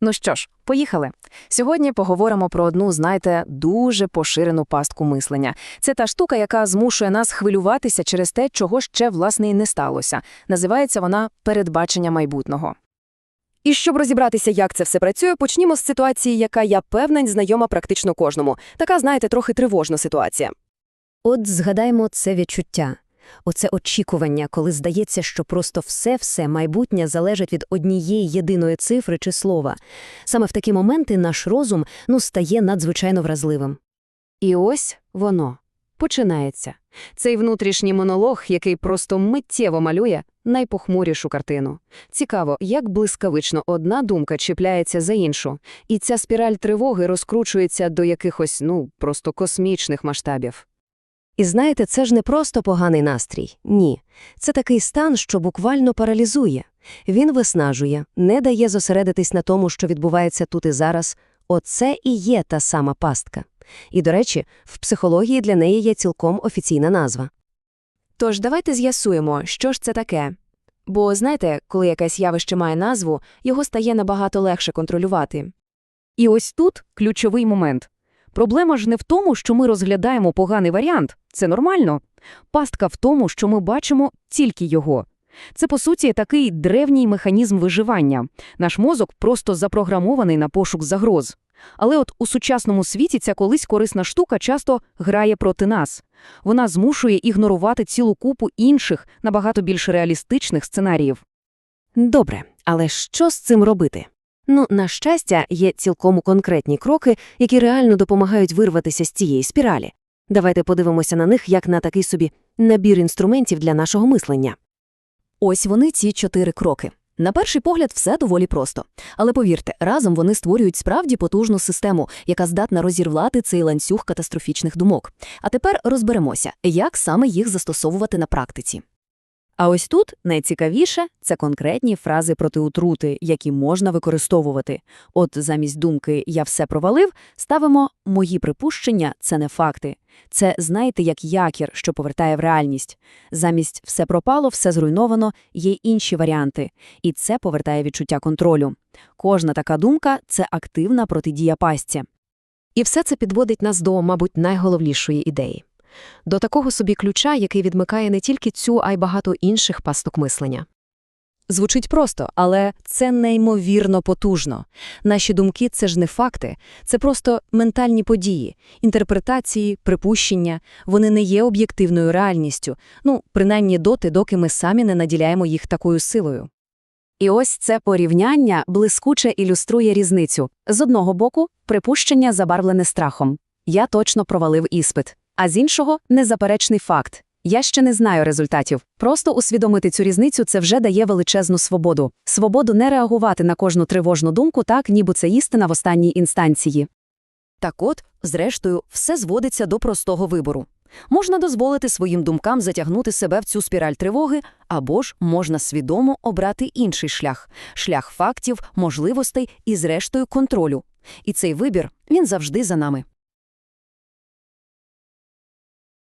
Ну що ж, поїхали. Сьогодні поговоримо про одну, знаєте, дуже поширену пастку мислення. Це та штука, яка змушує нас хвилюватися через те, чого ще, власне, і не сталося. Називається вона передбачення майбутнього. І щоб розібратися, як це все працює, почнімо з ситуації, яка, я певна, знайома практично кожному. Така, знаєте, трохи тривожна ситуація. От згадаймо це відчуття. Оце очікування, коли здається, що просто все-все майбутнє залежить від однієї єдиної цифри чи слова. Саме в такі моменти наш розум ну, стає надзвичайно вразливим. І ось воно починається. Цей внутрішній монолог, який просто миттєво малює найпохмурішу картину. Цікаво, як блискавично одна думка чіпляється за іншу, і ця спіраль тривоги розкручується до якихось, ну, просто космічних масштабів. І знаєте, це ж не просто поганий настрій. Ні. Це такий стан, що буквально паралізує. Він виснажує, не дає зосередитись на тому, що відбувається тут і зараз. Оце і є та сама пастка. І, до речі, в психології для неї є цілком офіційна назва. Тож давайте з'ясуємо, що ж це таке. Бо, знаєте, коли якесь явище має назву, його стає набагато легше контролювати. І ось тут ключовий момент. Проблема ж не в тому, що ми розглядаємо поганий варіант, це нормально. Пастка в тому, що ми бачимо тільки його. Це, по суті, такий древній механізм виживання. Наш мозок просто запрограмований на пошук загроз. Але от у сучасному світі ця колись корисна штука часто грає проти нас. Вона змушує ігнорувати цілу купу інших, набагато більш реалістичних сценаріїв. Добре, але що з цим робити? Ну, на щастя, є цілком конкретні кроки, які реально допомагають вирватися з цієї спіралі. Давайте подивимося на них як на такий собі набір інструментів для нашого мислення. Ось вони ці чотири кроки. На перший погляд, все доволі просто. Але повірте, разом вони створюють справді потужну систему, яка здатна розірвати цей ланцюг катастрофічних думок. А тепер розберемося, як саме їх застосовувати на практиці. А ось тут найцікавіше – це конкретні фрази проти отрути, які можна використовувати. От замість думки «я все провалив» ставимо «мої припущення – це не факти». Це, знаєте, як якір, що повертає в реальність. Замість «все пропало, все зруйновано» є інші варіанти. І це повертає відчуття контролю. Кожна така думка – це активна протидія пастці. І все це підводить нас до, мабуть, найголовнішої ідеї. До такого собі ключа, який відмикає не тільки цю, а й багато інших пасток мислення. Звучить просто, але це неймовірно потужно. Наші думки – це ж не факти, це просто ментальні події, інтерпретації, припущення. Вони не є об'єктивною реальністю, ну, принаймні доти, доки ми самі не наділяємо їх такою силою. І ось це порівняння блискуче ілюструє різницю. З одного боку, припущення забарвлене страхом. Я точно провалив іспит. А з іншого – незаперечний факт. Я ще не знаю результатів. Просто усвідомити цю різницю це вже дає величезну свободу. Свободу не реагувати на кожну тривожну думку так, ніби це істина в останній інстанції. Так от, зрештою, все зводиться до простого вибору. Можна дозволити своїм думкам затягнути себе в цю спіраль тривоги, або ж можна свідомо обрати інший шлях – шлях фактів, можливостей і, зрештою, контролю. І цей вибір, він завжди за нами.